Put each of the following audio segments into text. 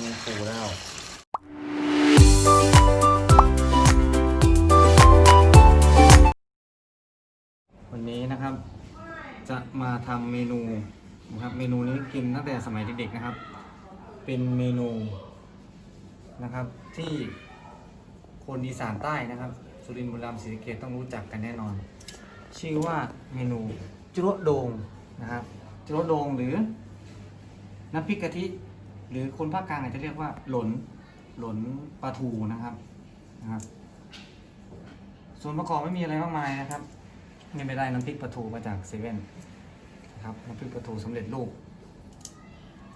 มีปูแล้ววันนี้นะครับ จะมาทำเมนูนะครับเมนูนี้กินตั้งแต่สมัยเด็กๆนะครับ เป็นเมนูนะครับที่คนอีสานใต้นะครับ สุรินทร์บุรีรัมย์ศรีสะเกษต้องรู้จักกันแน่นอน ชื่อว่าเมนูจุโรโดงนะครับจุโรโดงหรือ น้ำพริกกะทิ หรือคนภาคกลางอาจจะเรียกว่าหลนหลนปลาทูนะครับนะครับ ส่วนประกอบไม่มีอะไรมากมายนะครับนี่ไม่ได้น้ำพริกปลาทูมาจากเซเว่นนะครับน้ำพริกปลาทูสำเร็จรูป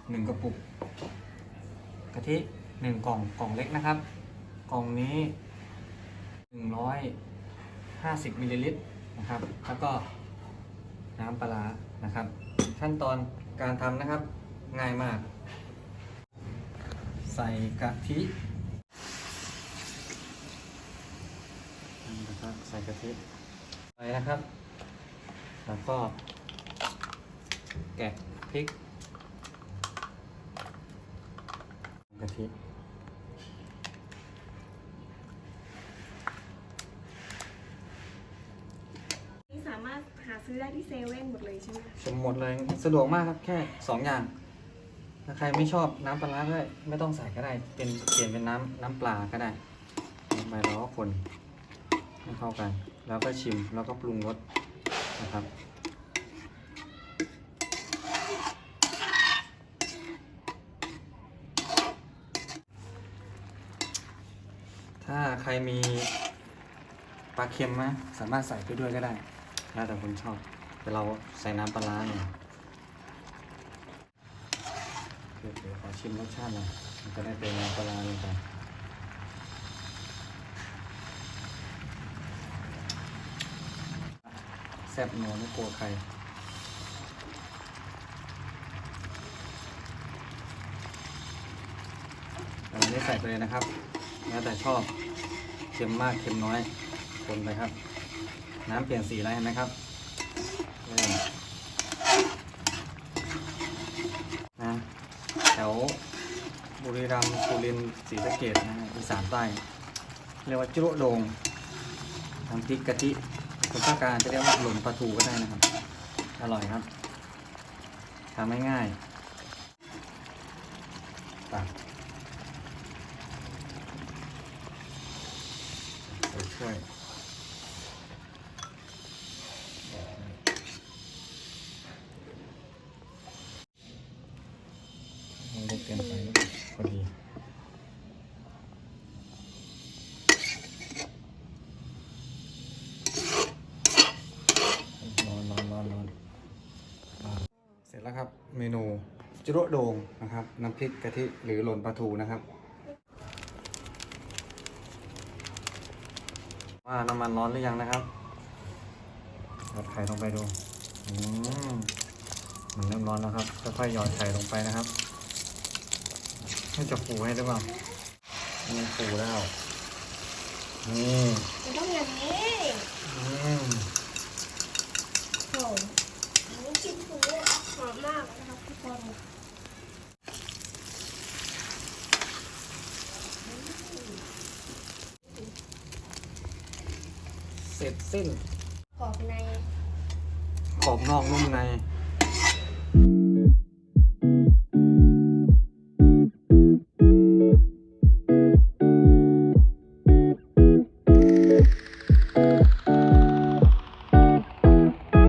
หนึ่งกระปุกกะทิหนึ่งกล่องกล่องเล็กนะครับ กล่องนี้หนึ่งร้อยห้าสิบมิลลิลิตรนะครับ แล้วก็น้ำปลาร้านะครับ ขั้นตอนการทำนะครับ ง่ายมาก ใส่กะทินะครับใส่กะทิไปนะครับ แล้วก็ แกะพริกกะทินี่สามารถหาซื้อได้ที่เซเว่นหมดเลยใช่ไหมคะสมหมดเลย สะดวกมากครับ แค่สองอย่าง ถ้าใครไม่ชอบน้ำปลาร้าก็ไม่ต้องใส่ก็ได้ เป็นเปลี่ยนเป็นน้ำน้ำปลาก็ได้ลงไปแล้วก็คนให้เข้ากัน แล้วก็ชิมแล้วก็ปรุงรสนะครับถ้าใครมีปลาเค็มนะสามารถใส่ไปด้วยก็ได้ แล้วแต่คนชอบ แต่เราใส่น้ำปลาร้าเนี่ยเดี๋ยวเดี๋ยวขอชิมรสชาติหน่อยมันจะได้เป็นน้ำปลาร้าลงไปแซ่บนัวไม่กลัวใครอันนี้ใส่ไปเลยนะครับ แล้วแต่ชอบ เค็มมาก เค็มน้อย คนไปครับ น้ำเปลี่ยนสีแล้วเห็นไหมครับเริ่มนะแถวบุ รัมสุรินทร์ศรีสะเกดนะฮะอีสานใต้เรียกว่าจุโรโดงทำพริกกะทิคนภาคกลางจะเรียกว่าหล่นปลาทูก็ได้นะครับ อร่อยครับทำง่ายๆตักใส่วย เกินไปพอดีร้อนร้อนร้อนร้อนเสร็จแล้วครับ เมนูจุโรโดงนะครับ น้ำพริกกะทิหรือหล่นปลาทูนะครับว่าน้ำมันร้อนหรือยังนะครับยัดไข่ลงไปดู อืมมันเริ่มร้อนแล้วครับ ค่อยๆหยอดไข่ลงไปนะครับ ให้จะฟูให้หรือเปล่านี่ฟูแล้ว นี่มันต้องอย่างนี้อืมโอ้อันนี้ชิ้นหมูหอมมากนะครับทุกคนเสร็จสิ้น กรอบใน ขอบนอกนุ่มใน